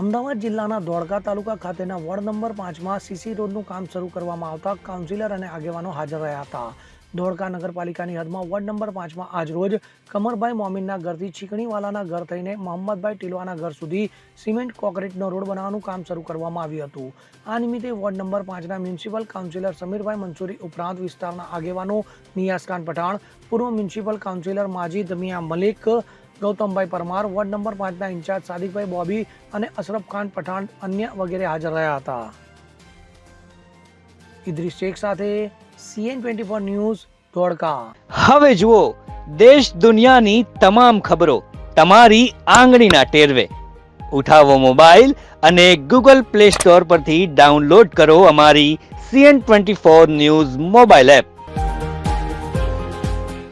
અમદાવાદ જિલ્લાના ધોળકા તાલુકા ખાતેના ward number પાંચમાં સીસી રોડનું કામ શરૂ કરવામાં આવતા કાઉન્સિલર અને આગેવાનો હાજર રહ્યા હતા. ધોળકા નગરપાલિકાની હદમાં વોર્ડ નંબર પાંચમાં આજરોજ કમરભાઈ મોમીનના ઘરથી ચીકણીવાલાના ઘર થઈને મોહમ્મદભાઈ ટીલવાના ઘર સુધી સિમેન્ટ કોન્ક્રીટનો રોડ બનાવવાનું કામ શરૂ કરવામાં આવ્યું હતું. આ નિમિત્તે વોર્ડ નંબર પાંચના મ્યુનિસિપલ કાઉન્સિલર સમીરભાઈ મંસૂરી ઉપરાંત વિસ્તારના આગેવાનો નિયાસખાન પઠાણ, પૂર્વ municipal councillor Majid Miya Malik Gautambhai Parmar, ward number પાંચના ઇન્ચાર્જ સાદિકભાઈ બોબી અને અશરફ ખાન પઠાણ અન્ય વગેરે હાજર રહ્યા હતા. ઇદ્રીસ શેખ સાથે CN twenty four news Dholka. હવે જુઓ, દેશ દુનિયાની તમામ ખબરો તમારી આંગળીના ટેરવે. ઉઠાવો મોબાઈલ અને ગૂગલ પ્લે સ્ટોર પરથી ડાઉનલોડ કરો અમારી CN twenty four news mobile app.